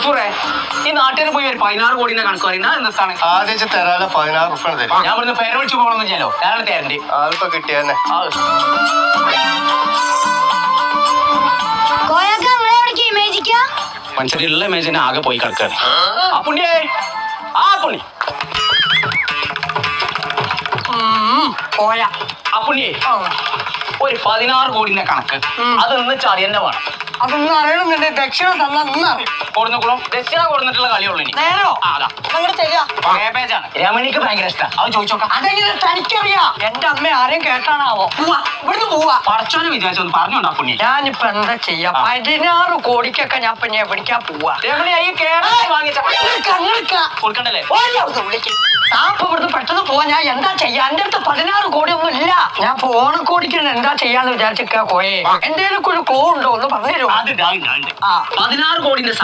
ഗഫൂറെ ഈ നാട്ടുകാർ പോയി ഒരു പതിനാറ് കോടിന്റെ കണക്ക് പറയുന്നത് എന്താണ് ആദ്യം തരാല പതിനാറ് ഉറുപ്പ തരും. ഞാൻ ഇവിടുന്ന് പേര് വിളിച്ചു പോകണമെന്ന് ചെയ്യാലോ ഞാനാണ് തരണ്ട് അതിപ്പോ കിട്ടിയെന്നെ മനുഷ്യരുള്ള ഇമേജിന് ആകെ പോയി കിടക്കാണ്. ആ? പുണ്യേ. ആ പുണ്ണി പോയ. ആ പുണ്യേ. ഒരു പതിനാറ് കോടിന്റെ കണക്ക്. അത് നിന്ന് ചാടി തന്നെ അതൊന്നും അറിയണം ദക്ഷിണ തന്ന ഇന്ന് അറിയും. ദക്ഷിണ കൊടുന്നിട്ടുള്ള കളിയുള്ളൂ ഇനി. നേരോ? ആ, അതാ. നിങ്ങൾ ചെയ്യാ. കേബേജാണ് രമണിക്ക് ഭയങ്കര ഇഷ്ടം. അത് ചോദിച്ചോക്കാം. അതെങ്ങനെ തനിക്കറിയാ? എന്റെ അമ്മ ആരെയും കേട്ടാണാവോ? പോവാ ഇവിടുന്ന് പോവാ. പടച്ചോനെ വിചാരിച്ചു പറഞ്ഞോണ്ടാ പുണ്യ. ഞാനിപ്പോ എന്താ ചെയ്യാ? പതിനാറ് കോടിക്കൊക്കെ ഞാൻ പിന്നെ പിടിക്കാൻ എവിടേക്കാ പോവാ? രമണി ഈ കേരള വാങ്ങിച്ച. കൊടുക്കണ്ടല്ലേ? വിളിക്ക്. ഇവിടുന്ന് പെട്ടെന്ന് പോവാ ഞാൻ എന്താ ചെയ്യാ? എന്റെ അടുത്ത് പതിനാറ് കോടി ഒന്നും ഇല്ല ഞാൻ ഫോണ് കോടിക്കണം. എന്താ ചെയ്യാന്ന് വിചാരിച്ചിക്കാ കോയെ. എന്തേലും ഒരു കോ ഉണ്ടോ? ഒന്ന് പറഞ്ഞു തരുമോ. പതിനാറ് കോടിന്റെ